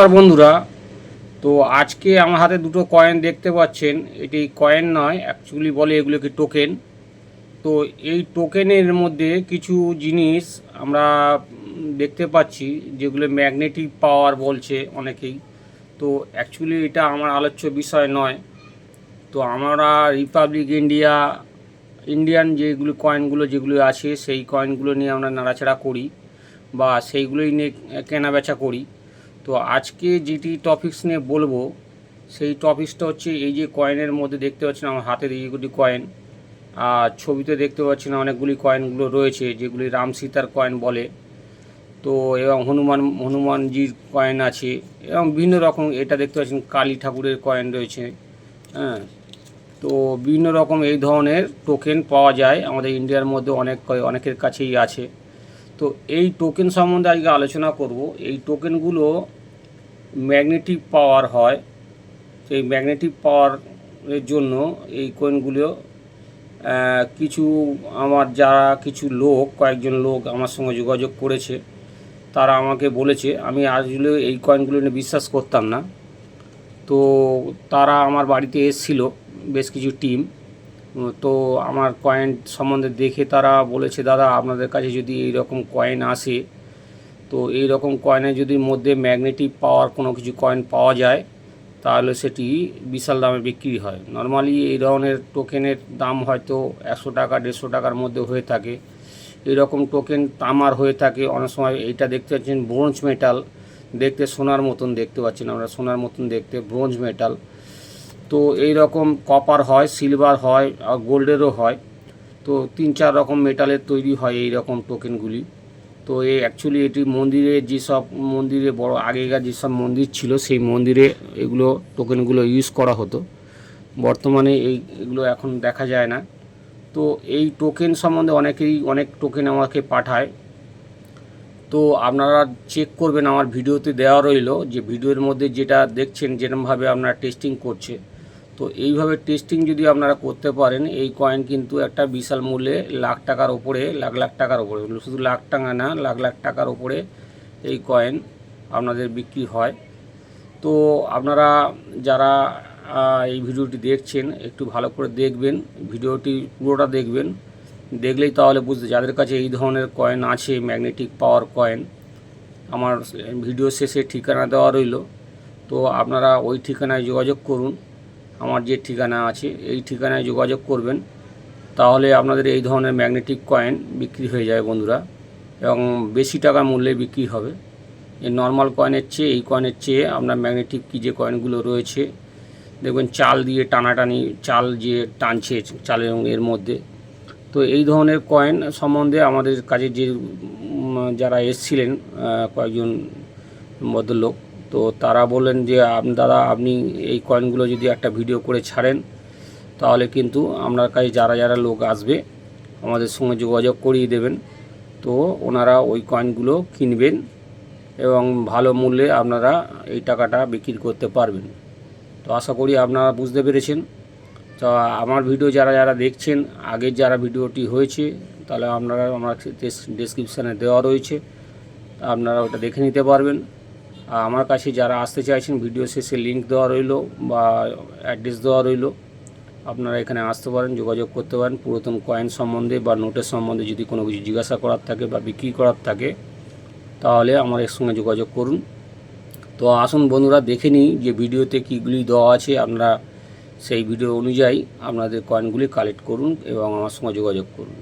নমস্কার বন্ধুরা। তো আজকে আমার হাতে দুটো কয়েন দেখতে পাচ্ছেন। এটি কয়েন নয় অ্যাকচুয়ালি বলে এগুলোকে টোকেন তো এই টোকেনের মধ্যে কিছু জিনিস আমরা দেখতে পাচ্ছি, যেগুলো ম্যাগনেটিক পাওয়ার বলছে অনেকেই। তো অ্যাকচুয়ালি এটা আমার আলোচ্য বিষয় নয়। তো আমরা রিপাবলিক ইন্ডিয়া ইন্ডিয়ান যেগুলো কয়েনগুলো যেগুলো আছে, সেই কয়েনগুলো নিয়ে আমরা নাড়াচাড়া করি বা সেইগুলোই নিয়ে কেনা বেচা করি। তো আজকে যেটি টপিকস নিয়ে বলব, সেই টপিকসটা হচ্ছে এই যে কয়েনের মধ্যে দেখতে পাচ্ছেন আমার হাতের এইগুলি কয়েন আর ছবিতে দেখতে পাচ্ছেন অনেকগুলি কয়েনগুলো রয়েছে, যেগুলি রাম সীতার কয়েন বলে। তো এবং হনুমান, হনুমানজির কয়েন আছে, এবং বিভিন্ন রকম এটা দেখতে পাচ্ছেন কালী ঠাকুরের কয়েন রয়েছে হ্যাঁ। তো বিভিন্ন রকম এই ধরনের টোকেন পাওয়া যায়, আমাদের ইন্ডিয়ার মধ্যে অনেক, অনেকের কাছেই আছে। তো এই টোকেন সম্বন্ধে আজকে আলোচনা করব। এই টোকেনগুলো ম্যাগনেটিক পাওয়ার হয়। সেই ম্যাগনেটিক পাওয়ারের জন্য এই কয়েনগুলো কিছু আমার যারা কিছু লোক, কয়েকজন লোক আমার সঙ্গে যোগাযোগ করেছে, তারা আমাকে বলেছে, আমি আসলে এই কয়েনগুলো নিয়ে বিশ্বাস করতাম না। তো তারা আমার বাড়িতে এসেছিল, বেশ কিছু টিম তো আমার কয়েন সম্বন্ধে দেখে তারা বলেছে, দাদা, আপনাদের কাছে যদি এই রকম কয়েন আসে, তো এই রকম কয়েনের যদি মধ্যে ম্যাগনেটিক পাওয়ার কোনো কিছু কয়েন পাওয়া যায়, তাহলে সেটি বিশাল দামে বিক্রি হয়। নর্মালি এই ধরনের টোকেনের দাম হয়তো একশো টাকা, দেড়শো টাকার মধ্যে হয়ে থাকে। এরকম টোকেন তামার হয়ে থাকে। অনেক সময় এইটা দেখতে পাচ্ছেন ব্রোঞ্জ মেটাল দেখতে সোনার মতন দেখতে পাচ্ছেন আমরা, সোনার মতন দেখতে ব্রোঞ্জ মেটাল তো এই রকম কপার হয় সিলভার হয়, আর গোল্ডেরও হয়। তো তিন চার রকম মেটালের তৈরি হয় এই রকম টোকেনগুলি তো এই অ্যাকচুয়ালি এটি মন্দিরে যেসব মন্দিরে বড় আগেকার যেসব মন্দির ছিল, সেই মন্দিরে এগুলো টোকেনগুলো ইউজ করা হতো। বর্তমানে এই এগুলো এখন দেখা যায় না। তো এই টোকেন সম্বন্ধে অনেকেই অনেক টোকেন আমাকে পাঠায়। তো আপনারা চেক করবেন, আমার ভিডিওতে দেওয়া রইল যে ভিডিওর মধ্যে যেটা দেখছেন যেরকমভাবে আপনারা টেস্টিং করছে। তো এইভাবে টেস্টিং যদি আপনারা করতে পারেন, এই কয়েন কিন্তু একটা বিশাল মূল্যে লাখ টাকার ওপরে লাখ লাখ টাকার ওপরে শুধু লাখ টাকা না, লাখ লাখ টাকার ওপরে এই কয়েন আপনাদের বিক্রি হয়। তো আপনারা যারা এই ভিডিওটি দেখছেন, একটু ভালো করে দেখবেন, ভিডিওটি পুরোটা দেখবেন। দেখলেই তাহলে বুঝতে, যাদের কাছে এই ধরনের কয়েন আছে ম্যাগনেটিক পাওয়ার কয়েন আমার ভিডিও শেষে ঠিকানা দেওয়া রইল। তো আপনারা ওই ঠিকানায় যোগাযোগ করুন। আমার যে ঠিকানা আছে, এই ঠিকানায় যোগাযোগ করবেন। তাহলে আপনাদের এই ধরনের ম্যাগনেটিক কয়েন বিক্রি হয়ে যায় বন্ধুরা, এবং বেশি টাকা মূল্যে বিক্রি হবে। এই নর্মাল কয়েনের চেয়ে, এই কয়েনের চেয়ে আপনার ম্যাগনেটিক কি যে কয়েনগুলো রয়েছে, দেখবেন চাল দিয়ে টানাটানি, চাল যে টানছে চালের এর মধ্যে। তো এই ধরনের কয়েন সম্বন্ধে আমাদের কাছে যে যারা এসছিলেন কয়েকজন ভদ্রলোক তো তারা বললেন যে দাদা, আপনি এই কয়েনগুলো যদি একটা ভিডিও করে ছাড়েন, তাহলে কিন্তু আপনার কাছে যারা যারা লোক আসবে, আমাদের সঙ্গে যোগাযোগ করিয়ে দেবেন। তো ওনারা ওই কয়েনগুলো কিনবেন এবং ভালো মূল্যে আপনারা এই টাকাটা বিক্রি করতে পারবেন। তো আশা করি আপনারা বুঝতে পেরেছেন। তো আমার ভিডিও যারা যারা দেখছেন, আগের যারা ভিডিওটি হয়েছে, তাহলে আপনারা, আমার ডেসক্রিপশানে দেওয়া রয়েছে। আপনারা ওটা দেখে নিতে পারবেন। আমার কাছে যারা আসতে চাইছেন ভিডিও শেষে লিংক দেওয়া রইল বা অ্যাড্রেস দেওয়া রইল, আপনারা এখানে আসতে পারেন, যোগাযোগ করতে পারেন। পুরাতন কয়েন সম্বন্ধে বা নোটের সম্বন্ধে যদি কোনো কিছু জিজ্ঞাসা করার থাকে বা বিক্রি করার থাকে, তাহলে আমার এর সঙ্গে যোগাযোগ করুন। তো আসুন বন্ধুরা, দেখে নিই যে ভিডিওতে কীগুলি দেওয়া আছে। আপনারা সেই ভিডিও অনুযায়ী আপনাদের কয়েনগুলি কালেক্ট করুন এবং আমার সঙ্গে যোগাযোগ করুন।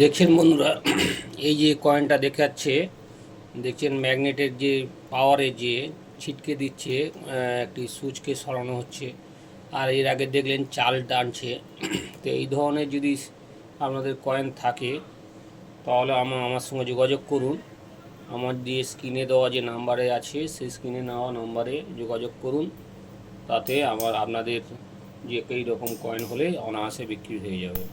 দেখছেন বন্ধুরা, এই যে কয়েনটা দেখাচ্ছে, দেখছেন ম্যাগনেটের যে পাওয়ারে যে ছিটকে দিচ্ছে একটি সুইচকে সরানো হচ্ছে, আর এর আগে দেখলেন চাল টানছে। তো এই ধরনের যদি আপনাদের কয়েন থাকে, তাহলে আমার আমার সঙ্গে যোগাযোগ করুন। আমার দিয়ে স্ক্রিনে দেওয়া যে নাম্বারে আছে, সেই স্ক্রিনে নেওয়া নাম্বারে যোগাযোগ করুন। তাতে আমার আপনাদের যে এই রকম কয়েন হলে অনায়াসে বিক্রি হয়ে যাবে।